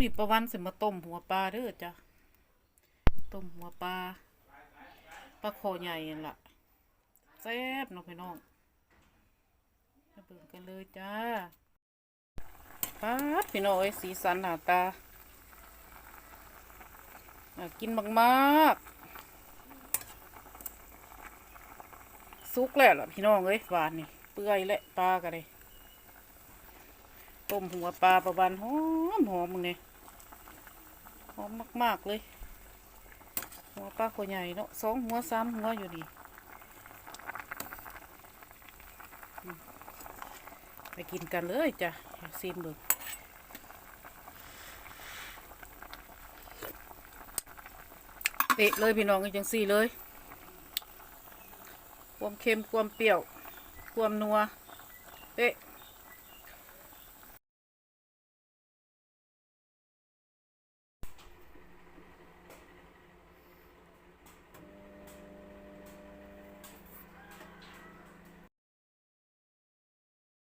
นี่ประวันสิมาต้มหัวปลาเด้อจ้ะต้มหัวปลาปลาคอใหญ่ล่ะแซ่บเนาะพี่น้องมาเบิ่งกันเลยจ้าป๊าพี่น้องเอ้สีสันหน้าตาน่ากินมากๆสุกแล้วล่ะพี่น้องเอ้ยหวานนี่เปื่อยและปลากันเลย ต้มหัวปลาประวันหอมหอมมึงเนี่ยหอมมากๆเลย หัวปลาตัวใหญ่เนาะสองหัวสามหัวอยู่นี่ไปกินกันเลยจ้ะซิมเบิกเตะเลยพี่น้องกันจังสี่เลยความเค็มความเปรี้ยว ความนัวเป๊ะ